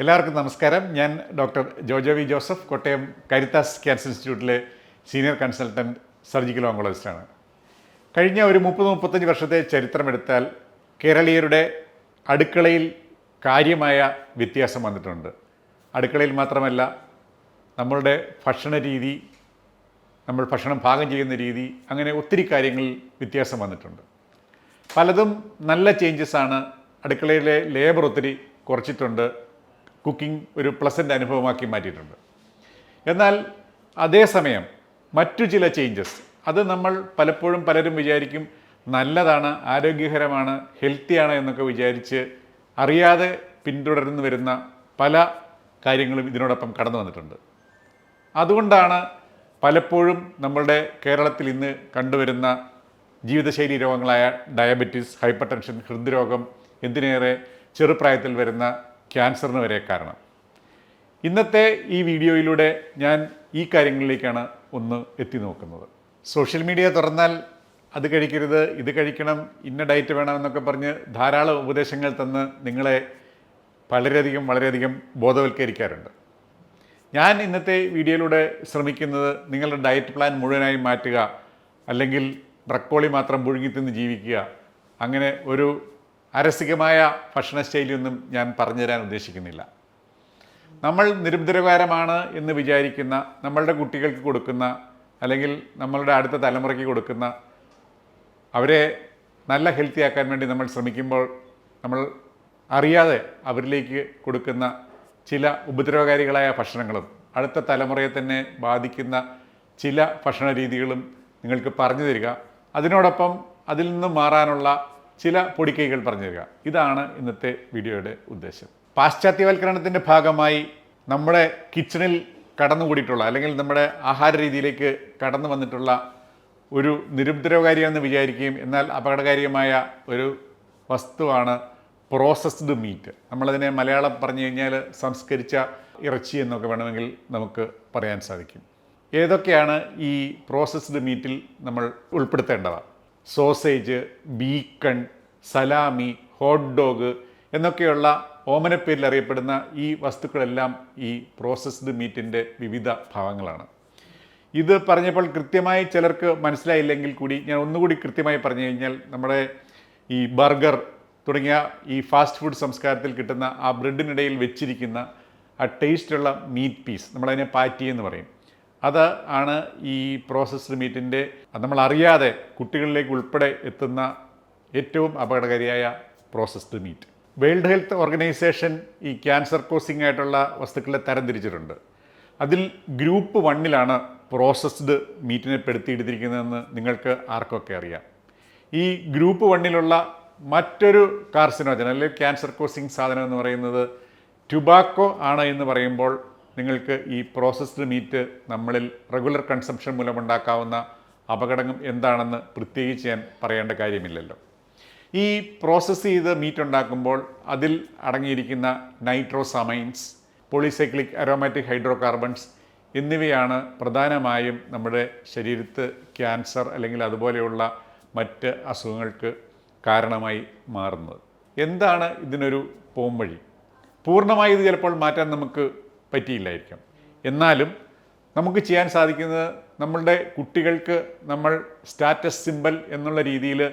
എല്ലാവർക്കും നമസ്കാരം. ഞാൻ doctor Jojo V Joseph Kottayam Karithas cancer ഇൻസ്റ്റിറ്റ്യൂട്ടിലെ സീനിയർ കൺസൾട്ടന്റ് സർജിക്കൽ ഓങ്കോളജിസ്റ്റാണ് കഴിഞ്ഞ ഒരു മുപ്പത് മുപ്പത്തഞ്ച് വർഷത്തെ ചരിത്രമെടുത്താൽ കേരളീയരുടെ അടുക്കളയിൽ കാര്യമായ വ്യത്യാസം വന്നിട്ടുണ്ട്. അടുക്കളയിൽ മാത്രമല്ല നമ്മളുടെ ഭക്ഷണ രീതി നമ്മൾ ഭക്ഷണം പാകം ചെയ്യുന്ന രീതി അങ്ങനെ ഒത്തിരി കാര്യങ്ങളിൽ വ്യത്യാസം വന്നിട്ടുണ്ട്. പലതും നല്ല ചേഞ്ചസ് ആണ്. അടുക്കളയിലെ ലേബർ ഒത്തിരി കുറച്ചിട്ടുണ്ട്. കുക്കിംഗ് ഒരു പ്ലസന്റ് അനുഭവമാക്കി മാറ്റിയിട്ടുണ്ട്. എന്നാൽ അതേസമയം മറ്റു ചില ചേഞ്ചസ് അത് നമ്മൾ പലപ്പോഴും പലരും വിചാരിക്കും നല്ലതാണ് ആരോഗ്യകരമാണ് ഹെൽത്തിയാണ് എന്നൊക്കെ വിചാരിച്ച് അറിയാതെ പിന്തുടർന്നു വരുന്ന പല കാര്യങ്ങളും ഇതിനോടൊപ്പം കടന്നു വന്നിട്ടുണ്ട്. അതുകൊണ്ടാണ് പലപ്പോഴും നമ്മളുടെ കേരളത്തിൽ ഇന്ന് കണ്ടുവരുന്ന ജീവിതശൈലി രോഗങ്ങളായ ഡയബറ്റീസ് ഹൈപ്പർ ടെൻഷൻ ഹൃദ്രോഗം എന്തിനേറെ ചെറുപ്രായത്തിൽ വരുന്ന ക്യാൻസറിന് വരെ കാരണം. ഇന്നത്തെ ഈ വീഡിയോയിലൂടെ ഞാൻ ഈ കാര്യങ്ങളിലേക്കാണ് ഒന്ന് എത്തി നോക്കുന്നത്. സോഷ്യൽ മീഡിയ തുറന്നാൽ അത് കഴിക്കരുത് ഇത് കഴിക്കണം ഇന്ന ഡയറ്റ് വേണം എന്നൊക്കെ പറഞ്ഞ് ധാരാളം ഉപദേശങ്ങൾ തന്ന് നിങ്ങളെ വളരെയധികം വളരെയധികം ബോധവൽക്കരിക്കാറുണ്ട്. ഞാൻ ഇന്നത്തെ വീഡിയോയിലൂടെ ശ്രമിക്കുന്നത് നിങ്ങളുടെ ഡയറ്റ് പ്ലാൻ മുഴുവനായി മാറ്റുക അല്ലെങ്കിൽ ബ്രക്കോളി മാത്രം പുഴുങ്ങി തിന്ന് ജീവിക്കുക അങ്ങനെ ഒരു അരസികമായ ഭക്ഷണ ശൈലിയൊന്നും ഞാൻ പറഞ്ഞുതരാൻ ഉദ്ദേശിക്കുന്നില്ല. നമ്മൾ നിരുപദ്രവകരമാണ് എന്ന് വിചാരിക്കുന്ന നമ്മളുടെ കുട്ടികൾക്ക് കൊടുക്കുന്ന അല്ലെങ്കിൽ നമ്മളുടെ അടുത്ത തലമുറയ്ക്ക് കൊടുക്കുന്ന അവരെ നല്ല ഹെൽത്തി ആക്കാൻ വേണ്ടി നമ്മൾ ശ്രമിക്കുമ്പോൾ നമ്മൾ അറിയാതെ അവരിലേക്ക് കൊടുക്കുന്ന ചില ഉപദ്രവകാരികളായ ഭക്ഷണങ്ങളും അടുത്ത തലമുറയെ തന്നെ ബാധിക്കുന്ന ചില ഭക്ഷണ രീതികളും നിങ്ങൾക്ക് പറഞ്ഞു തരിക. അതിനോടൊപ്പം അതിൽ നിന്ന് മാറാനുള്ള ചില പൊടിക്കൈകൾ പറഞ്ഞു തരിക ഇതാണ് ഇന്നത്തെ വീഡിയോയുടെ ഉദ്ദേശം. പാശ്ചാത്യവൽക്കരണത്തിന്റെ ഭാഗമായി നമ്മുടെ കിച്ചണിൽ കടന്നുകൂടിയിട്ടുള്ള അല്ലെങ്കിൽ നമ്മുടെ ആഹാര രീതിയിലേക്ക് കടന്നു വന്നിട്ടുള്ള ഒരു നിരുപദ്രവകാരിയെന്ന് വിചാരിക്കുകയും എന്നാൽ അപകടകാരിയുമായ ഒരു വസ്തുവാണ് പ്രോസസ്ഡ് മീറ്റ് നമ്മളതിനെ മലയാളം പറഞ്ഞു കഴിഞ്ഞാൽ സംസ്കരിച്ച ഇറച്ചി എന്നൊക്കെ വേണമെങ്കിൽ നമുക്ക് പറയാൻ സാധിക്കും. ഏതൊക്കെയാണ് ഈ പ്രോസസ്ഡ് മീറ്റിൽ നമ്മൾ ഉൾപ്പെടുത്തേണ്ടവ sausage bacon salami hot dog എന്നൊക്കെയുള്ള ഓമനപ്പേരിൽ അറിയപ്പെടുന്ന ഈ വസ്തുക്കളെല്ലാം ഈ പ്രോസസ്ഡ് മീറ്റിന്റെ വിവിധ ഭാഗങ്ങളാണ്. ഇത് പറഞ്ഞപ്പോൾ കൃത്യമായി ചിലർക്ക് മനസ്സിലായില്ലെങ്കിൽ കൂടി ഞാൻ ഒന്നുകൂടി കൃത്യമായി പറഞ്ഞു കഴിഞ്ഞാൽ നമ്മുടെ ഈ ബർഗർ തുടങ്ങിയ ഈ ഫാസ്റ്റ് ഫുഡ് സംസ്കാരത്തിൽ കിട്ടുന്ന ആ ബ്രെഡിനിടയിൽ വെച്ചിരിക്കുന്ന ആ ടേസ്റ്റുള്ള മീറ്റ് പീസ് നമ്മളതിനെ പാറ്റി എന്ന് പറയും. അത് ആണ് ഈ പ്രോസസ്ഡ് മീറ്റിന്റെ നമ്മൾ അറിയാതെ കുട്ടികളിലേക്ക് ഉൾപ്പെടെ എത്തുന്ന ഏറ്റവും അപകടകാരിയായ processed meat World Health Organization ഈ ക്യാൻസർ കോസിംഗ് ആയിട്ടുള്ള വസ്തുക്കളെ തരംതിരിച്ചിട്ടുണ്ട്. അതിൽ ഗ്രൂപ്പ് വണ്ണിലാണ് പ്രോസസ്ഡ് മീറ്റിനെ പെടുത്തിയെടുത്തിരിക്കുന്നതെന്ന് നിങ്ങൾക്ക് ആർക്കൊക്കെ അറിയാം. ഈ ഗ്രൂപ്പ് വണ്ണിലുള്ള മറ്റൊരു കാർസിനോജൻ അല്ലെങ്കിൽ ക്യാൻസർ കോസിംഗ് സാധനം എന്ന് പറയുന്നത് ടുബാക്കോ ആണ് എന്ന് പറയുമ്പോൾ നിങ്ങൾക്ക് ഈ പ്രോസസ്ഡ് മീറ്റ് നമ്മളിൽ റെഗുലർ കൺസംഷൻ മൂലമുണ്ടാക്കാവുന്ന അപകടം എന്താണെന്ന് പ്രത്യേകിച്ച് ഞാൻ പറയേണ്ട കാര്യമില്ലല്ലോ. ഈ പ്രോസസ്സ് ചെയ്ത് മീറ്റ് ഉണ്ടാക്കുമ്പോൾ അതിൽ അടങ്ങിയിരിക്കുന്ന nitrosamines polycyclic aromatic hydrocarbons എന്നിവയാണ് പ്രധാനമായും നമ്മുടെ ശരീരത്ത് ക്യാൻസർ അല്ലെങ്കിൽ അതുപോലെയുള്ള മറ്റ് അസുഖങ്ങൾക്ക് കാരണമായി മാറുന്നത്. എന്താണ് ഇതിനൊരു പോംവഴി? പൂർണമായി ഇത് ചിലപ്പോൾ മാറ്റാൻ നമുക്ക് പറ്റിയില്ലായിരിക്കും. എന്നാലും നമുക്ക് ചെയ്യാൻ സാധിക്കുന്നത് നമ്മളുടെ കുട്ടികൾക്ക് നമ്മൾ സ്റ്റാറ്റസ് സിമ്പൽ എന്നുള്ള രീതിയിൽ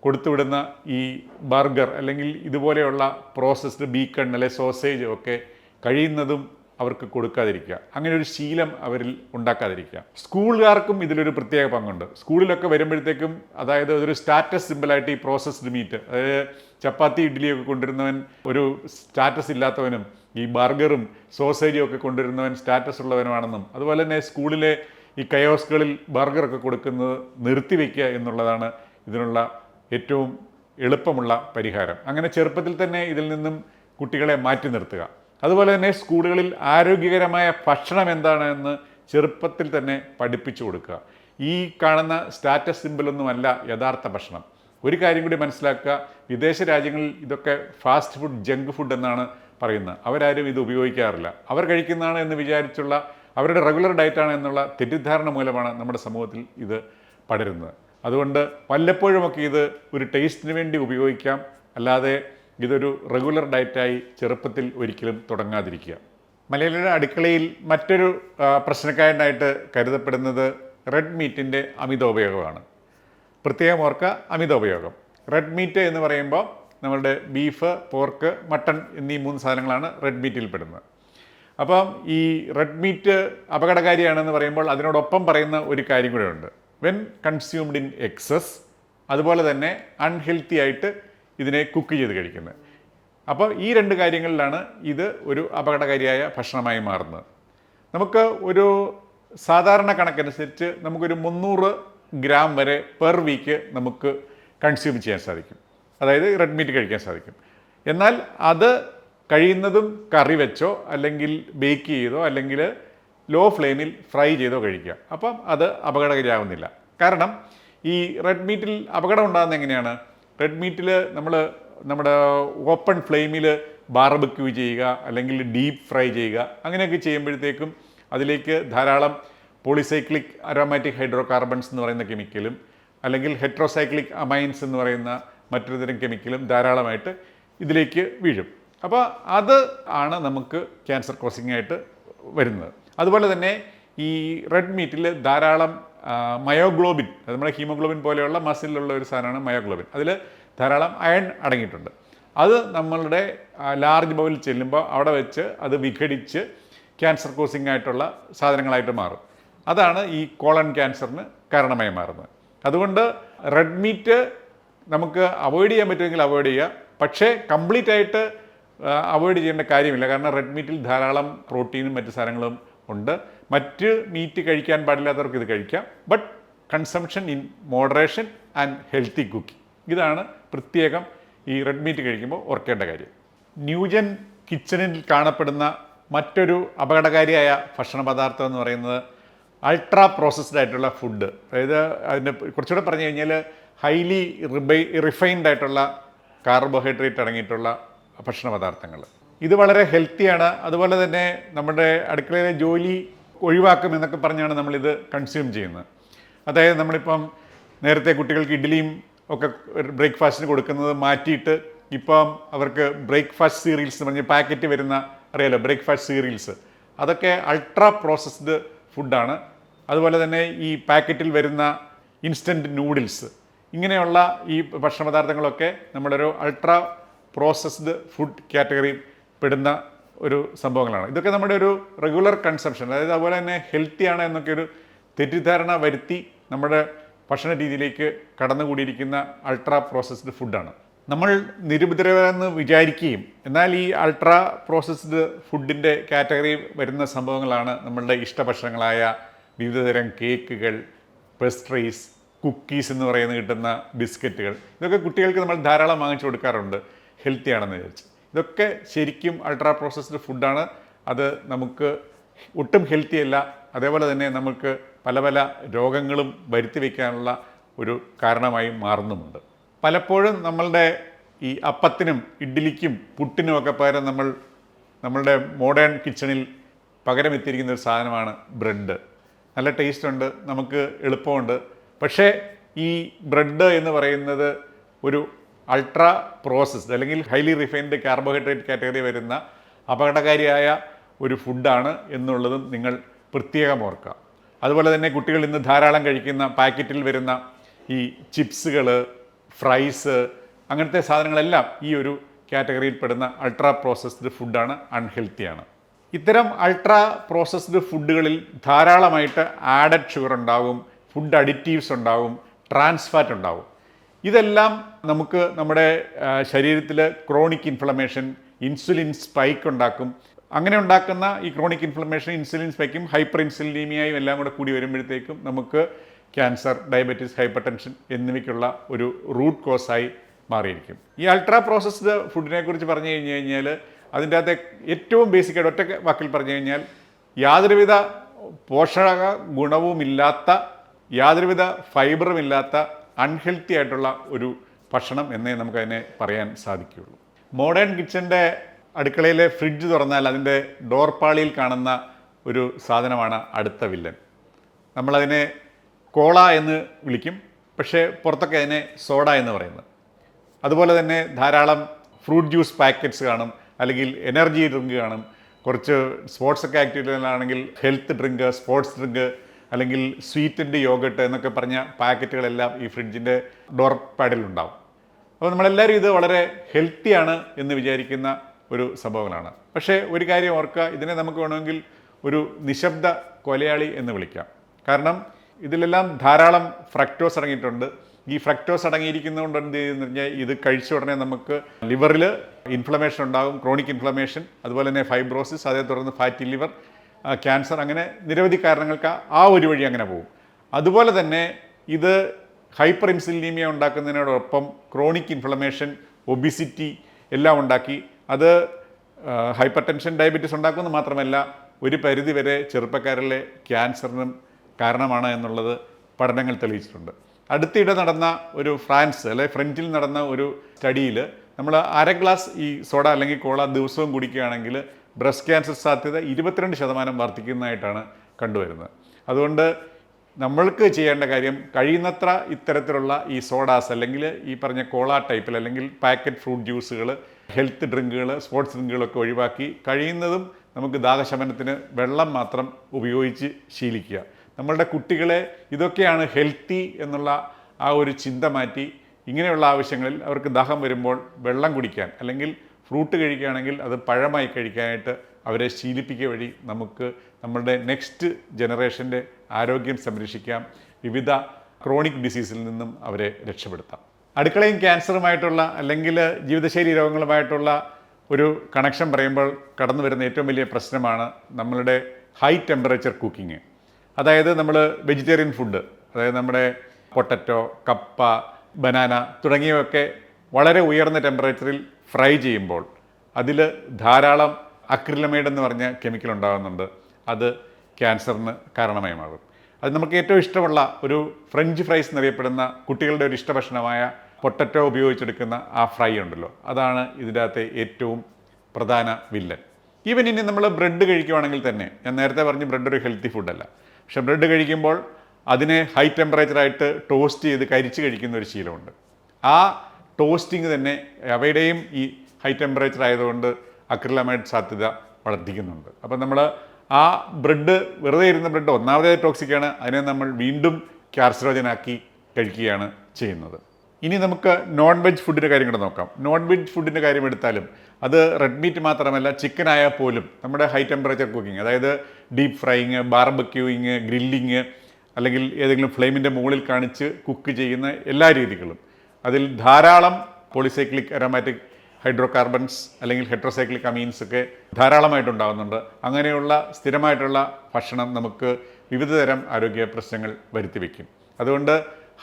കൊടുത്തുവിടുന്ന ഈ ബർഗർ അല്ലെങ്കിൽ ഇതുപോലെയുള്ള പ്രോസസ്ഡ് ബീക്കൺ അല്ലെ സോസേജ് ഒക്കെ കഴിയുന്നതും അവർക്ക് കൊടുക്കാതിരിക്കുക. അങ്ങനെ ഒരു ശീലം അവരിൽ ഉണ്ടാക്കാതിരിക്കുക. സ്കൂളുകാർക്കും ഇതിലൊരു പ്രത്യേക പങ്കുണ്ട്. സ്കൂളിലൊക്കെ വരുമ്പോഴത്തേക്കും അതായത് ഒരു സ്റ്റാറ്റസ് സിമ്പിളായിട്ട് ഈ പ്രോസസ്ഡ് മീറ്റ് അതായത് ചപ്പാത്തി ഇഡ്ഡലിയൊക്കെ കൊണ്ടുവരുന്നവൻ ഒരു സ്റ്റാറ്റസ് ഇല്ലാത്തവനും ഈ ബർഗറും സോസേജും ഒക്കെ കൊണ്ടുവരുന്നവൻ സ്റ്റാറ്റസ് ഉള്ളവനുമാണെന്നും അതുപോലെ തന്നെ സ്കൂളിലെ ഈ കയോസ്കളിൽ ബർഗറൊക്കെ കൊടുക്കുന്നത് നിർത്തിവെക്കുക എന്നുള്ളതാണ് ഇതിനുള്ള ഏറ്റവും എളുപ്പമുള്ള പരിഹാരം. അങ്ങനെ ചെറുപ്പത്തിൽ തന്നെ ഇതിൽ നിന്നും കുട്ടികളെ മാറ്റി നിർത്തുക. അതുപോലെ തന്നെ സ്കൂളുകളിൽ ആരോഗ്യകരമായ ഭക്ഷണം എന്താണ് എന്ന് ചെറുപ്പത്തിൽ തന്നെ പഠിപ്പിച്ചു കൊടുക്കുക. ഈ കാണുന്ന സ്റ്റാറ്റസ് സിമ്പിളൊന്നുമല്ല യഥാർത്ഥ ഭക്ഷണം. ഒരു കാര്യം കൂടി മനസ്സിലാക്കുക വിദേശ രാജ്യങ്ങളിൽ ഇതൊക്കെ ഫാസ്റ്റ് ഫുഡ് ജങ്ക് ഫുഡ് എന്നാണ് പറയുന്നത്. അവരാരും ഇത് ഉപയോഗിക്കാറില്ല. അവർ കഴിക്കുന്നതാണ് എന്ന് വിചാരിച്ചുള്ള അവരുടെ റെഗുലർ ഡയറ്റാണ് എന്നുള്ള തെറ്റിദ്ധാരണ മൂലമാണ് നമ്മുടെ സമൂഹത്തിൽ ഇത് പടരുന്നത്. അതുകൊണ്ട് വല്ലപ്പോഴുമൊക്കെ ഇത് ഒരു ടേസ്റ്റിന് വേണ്ടി ഉപയോഗിക്കാം. അല്ലാതെ ഇതൊരു റെഗുലർ ഡയറ്റായി ചെറുപ്പത്തിൽ ഒരിക്കലും തുടങ്ങാതിരിക്കുക. മലയാളിയുടെ അടുക്കളയിൽ മറ്റൊരു പ്രശ്നക്കാരനായിട്ട് കരുതപ്പെടുന്നത് റെഡ് മീറ്റിന്റെ അമിതോപയോഗമാണ്. പ്രത്യേകം ഓർക്കുക അമിതോപയോഗം. റെഡ് മീറ്റ് എന്ന് പറയുമ്പോൾ നമ്മളുടെ ബീഫ് പോർക്ക് മട്ടൺ എന്നീ മൂന്ന് സാധനങ്ങളാണ് റെഡ് മീറ്റിൽ പെടുന്നത്. അപ്പം ഈ റെഡ് മീറ്റ് അപകടകാരിയാണെന്ന് പറയുമ്പോൾ അതിനോടൊപ്പം പറയുന്ന ഒരു കാര്യം കൂടെ ഉണ്ട്. വെൻ കൺസ്യൂംഡ് ഇൻ എക്സസ് അതുപോലെ തന്നെ അൺഹെൽത്തി ആയിട്ട് ഇതിനെ കുക്ക് ചെയ്ത് കഴിക്കുന്നത്. അപ്പോൾ ഈ രണ്ട് കാര്യങ്ങളിലാണ് ഇത് ഒരു അപകടകാരിയായ ഭക്ഷണമായി മാറുന്നത്. നമുക്ക് ഒരു സാധാരണ കണക്കനുസരിച്ച് നമുക്കൊരു മുന്നൂറ് ഗ്രാം വരെ പെർ വീക്ക് നമുക്ക് കൺസ്യൂം ചെയ്യാൻ സാധിക്കും. അതായത് റെഡ് മീറ്റ് കഴിക്കാൻ സാധിക്കും. എന്നാൽ അത് കഴിയുന്നതും കറി വെച്ചോ അല്ലെങ്കിൽ ബേക്ക് ചെയ്തോ അല്ലെങ്കിൽ ലോ ഫ്ലെയിമിൽ ഫ്രൈ ചെയ്തോ കഴിക്കുക. അപ്പം അത് അപകടകരിയാവുന്നില്ല കാരണം ഈ റെഡ് മീറ്റിൽ അപകടം ഉണ്ടാകുന്ന എങ്ങനെയാണ്? റെഡ് മീറ്റിൽ നമ്മൾ നമ്മുടെ ഓപ്പൺ ഫ്ലെയിമിൽ ബാർബക്യൂ ചെയ്യുക അല്ലെങ്കിൽ ഡീപ്പ് ഫ്രൈ ചെയ്യുക അങ്ങനെയൊക്കെ ചെയ്യുമ്പോഴത്തേക്കും അതിലേക്ക് ധാരാളം പോളിസൈക്ലിക് അരോമാറ്റിക് ഹൈഡ്രോ കാർബൺസ് എന്ന് പറയുന്ന കെമിക്കലും അല്ലെങ്കിൽ ഹെട്രോസൈക്ലിക് അമൈൻസ് എന്ന് പറയുന്ന മറ്റൊരു തരം കെമിക്കലും ധാരാളമായിട്ട് ഇതിലേക്ക് വീഴും. അപ്പോൾ അത് ആണ് നമുക്ക് ക്യാൻസർ കോസിംഗ് ആയിട്ട് വരുന്നത്. അതുപോലെ തന്നെ ഈ റെഡ് മീറ്റിൽ ധാരാളം മയോഗ്ലോബിൻ അത് നമ്മുടെ ഹീമോഗ്ലോബിൻ പോലെയുള്ള മസിലുള്ള ഒരു സാധനമാണ് മയോഗ്ലോബിൻ. അതിൽ ധാരാളം അയൺ അടങ്ങിയിട്ടുണ്ട്. അത് നമ്മളുടെ ലാർജ് ബൗലിൽ ചെല്ലുമ്പോൾ അവിടെ വെച്ച് അത് വിഘടിച്ച് ക്യാൻസർ കോസിംഗ് ആയിട്ടുള്ള സാധനങ്ങളായിട്ട് മാറും. അതാണ് ഈ കോളൺ ക്യാൻസറിന് കാരണമായി മാറുന്നത്. അതുകൊണ്ട് റെഡ് മീറ്റ് നമുക്ക് അവോയ്ഡ് ചെയ്യാൻ പറ്റുമെങ്കിൽ അവോയ്ഡ് ചെയ്യുക. പക്ഷേ കംപ്ലീറ്റ് ആയിട്ട് അവോയ്ഡ് ചെയ്യേണ്ട കാര്യമില്ല. കാരണം റെഡ് മീറ്റിൽ ധാരാളം പ്രോട്ടീനും മറ്റു സാധനങ്ങളും ഉണ്ട്. മറ്റ് മീറ്റ് കഴിക്കാൻ പാടില്ലാത്തവർക്ക് ഇത് കഴിക്കാം. But consumption in moderation and healthy cooking ഇതാണ് പ്രത്യേകം ഈ റെഡ് മീറ്റ് കഴിക്കുമ്പോൾ ഓർക്കേണ്ട കാര്യം. ന്യൂജൻ കിച്ചണിൽ കാണപ്പെടുന്ന മറ്റൊരു അപകടകാരിയായ ഭക്ഷണ പദാർത്ഥം എന്ന് പറയുന്നത് അൾട്രാ പ്രോസസ്ഡ് ആയിട്ടുള്ള ഫുഡ് അതായത് അതിന്റെ കുറച്ചുകൂടെ പറഞ്ഞു കഴിഞ്ഞാൽ ഹൈലി റിബൈ റിഫൈൻഡ് ആയിട്ടുള്ള കാർബോഹൈഡ്രേറ്റ് അടങ്ങിയിട്ടുള്ള ഭക്ഷണ പദാർത്ഥങ്ങൾ ഇത് വളരെ ഹെൽത്തിയാണ് അതുപോലെ തന്നെ നമ്മുടെ അടുക്കളയിലെ ജോലി ഒഴിവാക്കും എന്നൊക്കെ പറഞ്ഞാണ് നമ്മളിത് കൺസ്യൂം ചെയ്യുന്നത്. അതായത് നമ്മളിപ്പം നേരത്തെ കുട്ടികൾക്ക് ഇഡ്ഡലിയും ഒക്കെ ബ്രേക്ക്ഫാസ്റ്റിന് കൊടുക്കുന്നത് മാറ്റിയിട്ട് ഇപ്പം അവർക്ക് ബ്രേക്ക്ഫാസ്റ്റ് സീരിയൽസ് എന്ന് പറഞ്ഞ് പാക്കറ്റ് വരുന്ന അറിയാലോ ബ്രേക്ക്ഫാസ്റ്റ് സീരിയൽസ് അതൊക്കെ അൾട്രാ പ്രോസസ്ഡ് ഫുഡാണ് അതുപോലെ തന്നെ ഈ പാക്കറ്റിൽ വരുന്ന ഇൻസ്റ്റന്റ് നൂഡിൽസ് ഇങ്ങനെയുള്ള ഈ ഭക്ഷണ പദാർത്ഥങ്ങളൊക്കെ നമ്മളൊരു അൾട്രാ പ്രോസസ്ഡ് ഫുഡ് കാറ്റഗറി പെടുന്ന ഒരു സംഭവങ്ങളാണ്. ഇതൊക്കെ നമ്മുടെ ഒരു റെഗുലർ കൺസംഷൻ അതായത് അതുപോലെ തന്നെ ഹെൽത്തി ആണ് എന്നൊക്കെ ഒരു തെറ്റിദ്ധാരണ വരുത്തി നമ്മുടെ ഭക്ഷണ രീതിയിലേക്ക് കടന്നുകൂടിയിരിക്കുന്ന അൾട്രാ പ്രോസസ്ഡ് ഫുഡാണ് നമ്മൾ നിരുപദ്രവമെന്ന് വിചാരിക്കുകയും എന്നാൽ ഈ അൾട്രാ പ്രോസസ്ഡ് ഫുഡിന്റെ കാറ്റഗറി വരുന്ന സംഭവങ്ങളാണ് നമ്മളുടെ ഇഷ്ടഭക്ഷണങ്ങളായ വിവിധതരം കേക്കുകൾ പെസ്ട്രീസ് കുക്കീസ് എന്ന് പറയുന്ന കിട്ടുന്ന ബിസ്ക്കറ്റുകൾ. ഇതൊക്കെ കുട്ടികൾക്ക് നമ്മൾ ധാരാളം വാങ്ങിച്ചു കൊടുക്കാറുണ്ട്. ഹെൽത്തി ആണെന്ന് വിചാരിച്ച്. ഇതൊക്കെ ശരിക്കും അൾട്രാ പ്രോസസ്ഡ് ഫുഡാണ് അത് നമുക്ക് ഒട്ടും ഹെൽത്തി അല്ല. അതേപോലെ തന്നെ നമുക്ക് പല പല രോഗങ്ങളും വരുത്തി വയ്ക്കാനുള്ള ഒരു കാരണമായി മാറുന്നുമുണ്ട്. പലപ്പോഴും നമ്മളുടെ ഈ അപ്പത്തിനും ഇഡ്ഡലിക്കും പുട്ടിനും ഒക്കെ പകരം നമ്മൾ നമ്മളുടെ മോഡേൺ കിച്ചണിൽ പകരം എത്തിയിരിക്കുന്ന ഒരു സാധനമാണ് ബ്രെഡ്. നല്ല ടേസ്റ്റ് ഉണ്ട്. നമുക്ക് എളുപ്പമുണ്ട്. പക്ഷേ ഈ ബ്രെഡ് എന്ന് പറയുന്നത് ഒരു അൾട്രാ പ്രോസസ്ഡ് അല്ലെങ്കിൽ ഹൈലി റിഫൈൻഡ് കാർബോഹൈഡ്രേറ്റ് കാറ്റഗറി വരുന്ന അപകടകാരിയായ ഒരു ഫുഡാണ് എന്നുള്ളതും നിങ്ങൾ പ്രത്യേകം ഓർക്കുക. അതുപോലെ തന്നെ കുട്ടികൾ ഇന്ന് ധാരാളം കഴിക്കുന്ന പാക്കറ്റിൽ വരുന്ന ഈ ചിപ്സുകൾ ഫ്രൈസ് അങ്ങനത്തെ സാധനങ്ങളെല്ലാം ഈ ഒരു കാറ്റഗറിയിൽ പെടുന്ന അൾട്രാ പ്രോസസ്ഡ് ഫുഡാണ് അൺഹെൽത്തിയാണ്. ഇത്തരം അൾട്രാ പ്രോസസ്ഡ് ഫുഡുകളിൽ ധാരാളമായിട്ട് ആഡഡ് ഷുഗർ ഉണ്ടാവും ഫുഡ് അഡിറ്റീവ്സ് ഉണ്ടാവും ട്രാൻസ് ഫാറ്റ് ഉണ്ടാവും. ഇതെല്ലാം നമുക്ക് നമ്മുടെ ശരീരത്തിൽ ക്രോണിക് ഇൻഫ്ലമേഷൻ ഇൻസുലിൻ സ്പൈക്ക് ഉണ്ടാക്കും. അങ്ങനെ ഉണ്ടാക്കുന്ന ഈ ക്രോണിക് ഇൻഫ്ലമേഷൻ ഇൻസുലിൻ സ്പൈക്കും ഹൈപ്പർ ഇൻസുലിനീമിയായും എല്ലാം കൂടെ കൂടി വരുമ്പോഴത്തേക്കും നമുക്ക് ക്യാൻസർ ഡയബറ്റീസ് ഹൈപ്പർ ടെൻഷൻ എന്നിവയ്ക്കുള്ള ഒരു റൂട്ട് കോസായി മാറിയിരിക്കും. ഈ അൾട്രാ പ്രോസസ്ഡ് ഫുഡിനെ കുറിച്ച് പറഞ്ഞു കഴിഞ്ഞു കഴിഞ്ഞാൽ അതിന്റെ അകത്തെ ഏറ്റവും ബേസിക് ആയിട്ട് ഒറ്റ വാക്കിൽ പറഞ്ഞു കഴിഞ്ഞാൽ യാതൊരുവിധ പോഷക ഗുണവുമില്ലാത്ത യാതൊരുവിധ ഫൈബറും ഇല്ലാത്ത അൺഹെൽത്തി ആയിട്ടുള്ള ഒരു ഭക്ഷണം എന്നേ നമുക്കതിനെ പറയാൻ സാധിക്കുകയുള്ളൂ. മോഡേൺ കിച്ചന്റെ അടുക്കളയിലെ ഫ്രിഡ്ജ് തുറന്നാൽ അതിന്റെ ഡോർപാളിയിൽ കാണുന്ന ഒരു സാധനമാണ് അടുത്ത വില്ലൻ. നമ്മളതിനെ കോള എന്ന് വിളിക്കും പക്ഷേ പുറത്തൊക്കെ അതിനെ സോഡ എന്ന് പറയുന്നത്. അതുപോലെ തന്നെ ധാരാളം ഫ്രൂട്ട് ജ്യൂസ് പാക്കറ്റ്സ് കാണും അല്ലെങ്കിൽ എനർജി ഡ്രിങ്ക് കാണും. കുറച്ച് സ്പോർട്സ് ഒക്കെ ആക്ടിവിറ്റികളാണെങ്കിൽ ഹെൽത്ത് ഡ്രിങ്ക് സ്പോർട്സ് ഡ്രിങ്ക് അല്ലെങ്കിൽ സ്വീറ്റിന്റെ യോഗട്ട് എന്നൊക്കെ പറഞ്ഞ പാക്കറ്റുകളെല്ലാം ഈ ഫ്രിഡ്ജിന്റെ ഡോർ പാഡിലുണ്ടാവും. അപ്പോൾ നമ്മളെല്ലാവരും ഇത് വളരെ ഹെൽത്തിയാണ് എന്ന് വിചാരിക്കുന്ന ഒരു സംഭവങ്ങളാണ്. പക്ഷേ ഒരു കാര്യം ഓർക്കുക ഇതിനെ നമുക്ക് വേണമെങ്കിൽ ഒരു നിശബ്ദ കൊലയാളി എന്ന് വിളിക്കാം. കാരണം ഇതിലെല്ലാം ധാരാളം ഫ്രക്ടോസ് അടങ്ങിയിട്ടുണ്ട്. ഈ ഫ്രക്ടോസ് അടങ്ങിയിരിക്കുന്നതുകൊണ്ട് എന്ത് ചെയ്യുന്നു പറഞ്ഞാൽ ഇത് കഴിച്ച ഉടനെ നമുക്ക് ലിവറിൽ ഇൻഫ്ലമേഷൻ ഉണ്ടാകും ക്രോണിക് ഇൻഫ്ലമേഷൻ അതുപോലെ തന്നെ ഫൈബ്രോസിസ് അതേ തുടർന്ന് ഫാറ്റി ലിവർ ക്യാൻസർ അങ്ങനെ നിരവധി കാരണങ്ങൾക്ക് ആ ഒരു വഴി അങ്ങനെ പോകും. അതുപോലെ തന്നെ ഇത് ഹൈപ്പർ ഇൻസുലിനീമിയ ഉണ്ടാക്കുന്നതിനോടൊപ്പം ക്രോണിക് ഇൻഫ്ലമേഷൻ ഒബിസിറ്റി എല്ലാം ഉണ്ടാക്കി. അത് ഹൈപ്പർ ടെൻഷൻ ഡയബറ്റീസ് ഉണ്ടാക്കുന്ന മാത്രമല്ല ഒരു പരിധി വരെ ചെറുപ്പക്കാരിലെ ക്യാൻസറിനും കാരണമാണ് എന്നുള്ളത് പഠനങ്ങൾ തെളിയിച്ചിട്ടുണ്ട്. അടുത്തിടെ നടന്ന ഒരു ഫ്രാൻസ് അല്ലെ ഫ്രഞ്ചിൽ നടന്ന ഒരു സ്റ്റഡിയിൽ നമ്മൾ അര ഗ്ലാസ് ഈ സോഡ അല്ലെങ്കിൽ കോള ദിവസവും കുടിക്കുകയാണെങ്കിൽ ബ്രസ്റ്റ് ക്യാൻസർ സാധ്യത ഇരുപത്തിരണ്ട് ശതമാനം വർദ്ധിക്കുന്നതായിട്ടാണ് കണ്ടുവരുന്നത്. അതുകൊണ്ട് നമ്മൾക്ക് ചെയ്യേണ്ട കാര്യം കഴിയുന്നത്ര ഇത്തരത്തിലുള്ള ഈ സോഡാസ് അല്ലെങ്കിൽ ഈ പറഞ്ഞ കോള ടൈപ്പിൽ അല്ലെങ്കിൽ പാക്കറ്റ് ഫ്രൂട്ട് ജ്യൂസുകൾ ഹെൽത്ത് ഡ്രിങ്കുകൾ സ്പോർട്സ് ഡ്രിങ്കുകളൊക്കെ ഒഴിവാക്കി കഴിയുന്നതും നമുക്ക് ദാഹശമനത്തിന് വെള്ളം മാത്രം ഉപയോഗിച്ച് ശീലിക്കുക. നമ്മളുടെ കുട്ടികളെ ഇതൊക്കെയാണ് ഹെൽത്തി എന്നുള്ള ആ ഒരു ചിന്ത മാറ്റി ഇങ്ങനെയുള്ള ആവശ്യങ്ങളിൽ അവർക്ക് ദാഹം വരുമ്പോൾ വെള്ളം കുടിക്കാൻ അല്ലെങ്കിൽ ഫ്രൂട്ട് കഴിക്കുകയാണെങ്കിൽ അത് പഴമായി കഴിക്കാനായിട്ട് അവരെ ശീലിപ്പിക്കുക വഴി നമുക്ക് നമ്മുടെ നെക്സ്റ്റ് ജനറേഷന്റെ ആരോഗ്യം സംരക്ഷിക്കാം. വിവിധ ക്രോണിക് ഡിസീസിൽ നിന്നും അവരെ രക്ഷപ്പെടുത്താം. അടുക്കളയും ക്യാൻസറുമായിട്ടുള്ള അല്ലെങ്കിൽ ജീവിതശൈലി രോഗങ്ങളുമായിട്ടുള്ള ഒരു കണക്ഷൻ പറയുമ്പോൾ കടന്നു വരുന്ന ഏറ്റവും വലിയ പ്രശ്നമാണ് നമ്മളുടെ ഹൈ ടെമ്പറേച്ചർ കുക്കിംഗ് അതായത് നമ്മൾ വെജിറ്റേറിയൻ ഫുഡ് അതായത് നമ്മുടെ പൊട്ടറ്റോ കപ്പ ബനാന തുടങ്ങിയവയൊക്കെ വളരെ ഉയർന്ന ടെമ്പറേച്ചറിൽ ഫ്രൈ ചെയ്യുമ്പോൾ അതിൽ ധാരാളം അക്രിലമൈഡ് എന്ന് പറഞ്ഞ കെമിക്കൽ ഉണ്ടാകുന്നുണ്ട്. അത് ക്യാൻസറിന് കാരണമായി മാറും അത് നമുക്ക് ഏറ്റവും ഇഷ്ടമുള്ള ഒരു ഫ്രഞ്ച് ഫ്രൈസ് എന്നറിയപ്പെടുന്ന കുട്ടികളുടെ ഒരു ഇഷ്ടഭക്ഷണമായ പൊട്ടറ്റോ ഉപയോഗിച്ചെടുക്കുന്ന ആ ഫ്രൈ ഉണ്ടല്ലോ. അതാണ് ഇതിന്റെ അകത്തെ ഏറ്റവും പ്രധാന വില്ലൻ. ഈവൻ ഇനി നമ്മൾ ബ്രെഡ് കഴിക്കുവാണെങ്കിൽ തന്നെ ഞാൻ നേരത്തെ പറഞ്ഞു ബ്രെഡ് ഒരു ഹെൽത്തി ഫുഡല്ല പക്ഷെ ബ്രെഡ് കഴിക്കുമ്പോൾ അതിനെ ഹൈ ടെമ്പറേച്ചറായിട്ട് ടോസ്റ്റ് ചെയ്ത് കരിച്ച് കഴിക്കുന്ന ഒരു ശീലമുണ്ട്. ആ ടോസ്റ്റിംഗ് തന്നെ അവയുടെയും ഈ ഹൈ ടെമ്പറേച്ചർ ആയതുകൊണ്ട് അക്രിലമൈഡ് സാധ്യത വർദ്ധിക്കുന്നുണ്ട്. അപ്പം നമ്മൾ ആ ബ്രെഡ് വെറുതെ ഇരുന്ന ബ്രെഡ് ഒന്നാമതേ ടോക്സിക്കാണ് അതിനെ നമ്മൾ വീണ്ടും ക്യാർസിറോജനാക്കി കഴിക്കുകയാണ് ചെയ്യുന്നത്. ഇനി നമുക്ക് നോൺ വെജ് ഫുഡിന്റെ കാര്യം കൂടെ നോക്കാം. നോൺ വെജ് ഫുഡിന്റെ കാര്യം എടുത്താലും അത് റെഡ് മീറ്റ് മാത്രമല്ല ചിക്കൻ ആയാൽ പോലും നമ്മുടെ ഹൈ ടെമ്പറേച്ചർ കുക്കിംഗ് അതായത് ഡീപ്പ് ഫ്രൈയിങ് ബാർബക്യൂയിങ് ഗ്രില്ലിങ് അല്ലെങ്കിൽ ഏതെങ്കിലും ഫ്ലെയിമിന്റെ മുകളിൽ കാണിച്ച് കുക്ക് ചെയ്യുന്ന എല്ലാ രീതികളും അതിൽ ധാരാളം പോളിസൈക്ലിക് അരോമാറ്റിക് ഹൈഡ്രോ കാർബൺസ് അല്ലെങ്കിൽ ഹെട്രോസൈക്ലിക് അമീൻസ് ഒക്കെ ധാരാളമായിട്ടുണ്ടാകുന്നുണ്ട് അങ്ങനെയുള്ള സ്ഥിരമായിട്ടുള്ള ഭക്ഷണം നമുക്ക് വിവിധതരം ആരോഗ്യ പ്രശ്നങ്ങൾ വരുത്തി വയ്ക്കും അതുകൊണ്ട്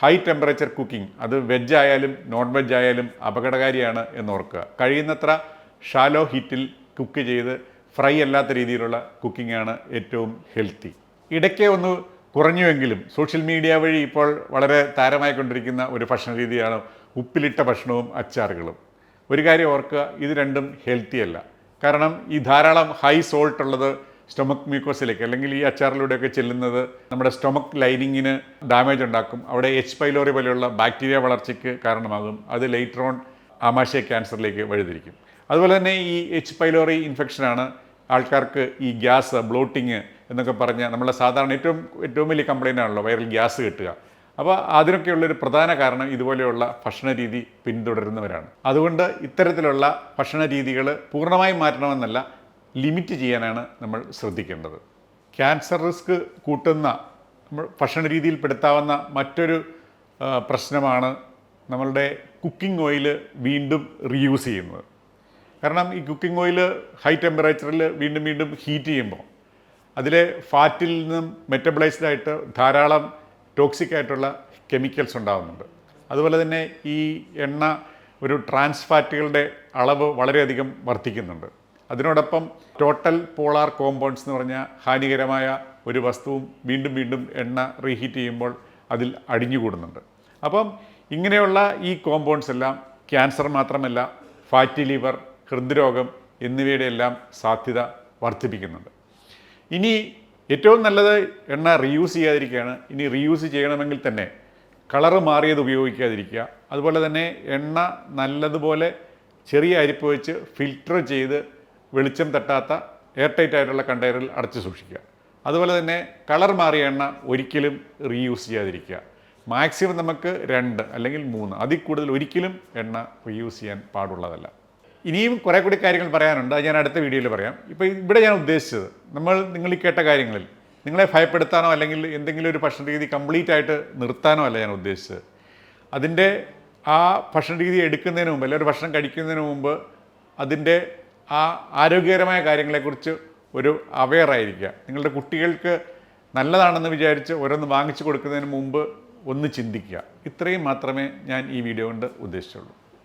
ഹൈ ടെമ്പറേച്ചർ കുക്കിംഗ് അത് വെജ് ആയാലും നോൺ വെജ് ആയാലും അപകടകാരിയാണ് എന്ന് ഓർക്കുക കഴിയുന്നത്ര ഷാലോ ഹീറ്റിൽ കുക്ക് ചെയ്ത് ഫ്രൈ അല്ലാത്ത രീതിയിലുള്ള കുക്കിംഗ് ആണ് ഏറ്റവും ഹെൽത്തി. ഇടയ്ക്ക് ഒന്ന് കുറഞ്ഞുവെങ്കിലും സോഷ്യൽ മീഡിയ വഴി ഇപ്പോൾ വളരെ താരമായി താരമായിക്കൊണ്ടിരിക്കുന്ന ഒരു ഭക്ഷണ രീതിയാണ് ഉപ്പിലിട്ട ഭക്ഷണവും അച്ചാറുകളും. ഒരു കാര്യം ഓർക്കുക ഇത് രണ്ടും ഹെൽത്തി അല്ല. കാരണം ഈ ധാരാളം ഹൈ സോൾട്ട് ഉള്ളത് സ്റ്റൊമക് മ്യൂക്കോസിലേക്ക് അല്ലെങ്കിൽ ഈ അച്ചാറിലൂടെയൊക്കെ ചെല്ലുന്നത് നമ്മുടെ സ്റ്റൊമക് ലൈനിങ്ങിന് ഡാമേജ് ഉണ്ടാക്കും. അവിടെ എച്ച് പൈലോറി പോലെയുള്ള ബാക്ടീരിയ വളർച്ചയ്ക്ക് കാരണമാകും. അത് ലേറ്റർ ഓൺ ആമാശയ ക്യാൻസറിലേക്ക് വഴിതിരിക്കും. അതുപോലെ തന്നെ ഈ എച്ച് പൈലോറി ഇൻഫെക്ഷനാണ് ആൾക്കാർക്ക് ഈ ഗ്യാസ് ബ്ലോട്ടിങ് എന്നൊക്കെ പറഞ്ഞ് നമ്മളെ സാധാരണ ഏറ്റവും ഏറ്റവും വലിയ കംപ്ലൈന്റ് ആണല്ലോ വൈറൽ ഗ്യാസ് കിട്ടുക. അപ്പോൾ അതിനൊക്കെയുള്ളൊരു പ്രധാന കാരണം ഇതുപോലെയുള്ള ഭക്ഷണ രീതി പിന്തുടരുന്നവരാണ്. അതുകൊണ്ട് ഇത്തരത്തിലുള്ള ഭക്ഷണ രീതികൾ പൂർണമായും മാറ്റണമെന്നല്ല ലിമിറ്റ് ചെയ്യാനാണ് നമ്മൾ ശ്രദ്ധിക്കേണ്ടത്. ക്യാൻസർ റിസ്ക് കൂട്ടുന്ന നമ്മൾ ഭക്ഷണ രീതിയിൽ പെടുത്താവുന്ന മറ്റൊരു പ്രശ്നമാണ് നമ്മളുടെ കുക്കിംഗ് ഓയിൽ വീണ്ടും റീയൂസ് ചെയ്യുന്നത്. കാരണം ഈ കുക്കിംഗ് ഓയിൽ ഹൈ ടെമ്പറേച്ചറിൽ വീണ്ടും വീണ്ടും ഹീറ്റ് ചെയ്യുമ്പോൾ അതിലെ ഫാറ്റിൽ നിന്നും മെറ്റബിളൈസ്ഡ് ആയിട്ട് ധാരാളം ടോക്സിക് ആയിട്ടുള്ള കെമിക്കൽസ് ഉണ്ടാകുന്നുണ്ട് അതുപോലെ തന്നെ ഈ എണ്ണ ഒരു ട്രാൻസ് ഫാറ്റുകളുടെ അളവ് വളരെയധികം വർദ്ധിക്കുന്നുണ്ട്. അതിനോടൊപ്പം ടോട്ടൽ പോളാർ കോമ്പൗണ്ട്സ് എന്ന് പറഞ്ഞ ഹാനികരമായ ഒരു വസ്തുവും വീണ്ടും വീണ്ടും എണ്ണ റീഹീറ്റ് ചെയ്യുമ്പോൾ അതിൽ അടിഞ്ഞുകൂടുന്നുണ്ട്. അപ്പം ഇങ്ങനെയുള്ള ഈ കോമ്പൗണ്ട്സ് എല്ലാം ക്യാൻസർ മാത്രമല്ല ഫാറ്റി ലിവർ ഹൃദ്രോഗം എന്നിവയുടെ എല്ലാം സാധ്യത വർദ്ധിപ്പിക്കുന്നുണ്ട്. ഇനി ഏറ്റവും നല്ലത് എണ്ണ റീയൂസ് ചെയ്യാതിരിക്കുകയാണ്. ഇനി റീയൂസ് ചെയ്യണമെങ്കിൽ തന്നെ കളറ് മാറിയത് ഉപയോഗിക്കാതിരിക്കുക. അതുപോലെ തന്നെ എണ്ണ നല്ലതുപോലെ ചെറിയ അരിപ്പ് വെച്ച് ഫിൽറ്റർ ചെയ്ത് വെളിച്ചം തട്ടാത്ത എയർ ടൈറ്റ് ആയിട്ടുള്ള കണ്ടെയ്നറിൽ അടച്ചു സൂക്ഷിക്കുക. അതുപോലെ തന്നെ കളർ മാറിയ എണ്ണ ഒരിക്കലും റീയൂസ് ചെയ്യാതിരിക്കുക. മാക്സിമം നമുക്ക് രണ്ട് അല്ലെങ്കിൽ മൂന്ന്. അതിൽ കൂടുതൽ ഒരിക്കലും എണ്ണ റീയൂസ് ചെയ്യാൻ പാടുള്ളതല്ല. ഇനിയും കുറേ കൂടി കാര്യങ്ങൾ പറയാനുണ്ട്. അത് ഞാൻ അടുത്ത വീഡിയോയിൽ പറയാം. ഇപ്പോൾ ഇവിടെ ഞാൻ ഉദ്ദേശിച്ചത് നമ്മൾ നിങ്ങൾ ഈ കേട്ട കാര്യങ്ങളിൽ നിങ്ങളെ ഭയപ്പെടുത്താനോ അല്ലെങ്കിൽ എന്തെങ്കിലും ഒരു ഭക്ഷണ രീതി കംപ്ലീറ്റ് ആയിട്ട് നിർത്താനോ അല്ല ഞാൻ ഉദ്ദേശിച്ചത്. അതിന്റെ ആ ഭക്ഷണ രീതി എടുക്കുന്നതിന് മുമ്പ് അല്ലെങ്കിൽ ഒരു ഭക്ഷണം കഴിക്കുന്നതിന് മുമ്പ് അതിന്റെ ആ ആരോഗ്യകരമായ കാര്യങ്ങളെക്കുറിച്ച് ഒരു അവെയർ ആയിരിക്കുക. നിങ്ങളുടെ കുട്ടികൾക്ക് നല്ലതാണെന്ന് വിചാരിച്ച് ഓരോന്ന് വാങ്ങിച്ചു കൊടുക്കുന്നതിന് മുമ്പ് ഒന്ന് ചിന്തിക്കുക. ഇത്രയും മാത്രമേ ഞാൻ ഈ വീഡിയോ കൊണ്ട് ഉദ്ദേശിച്ചുള്ളൂ.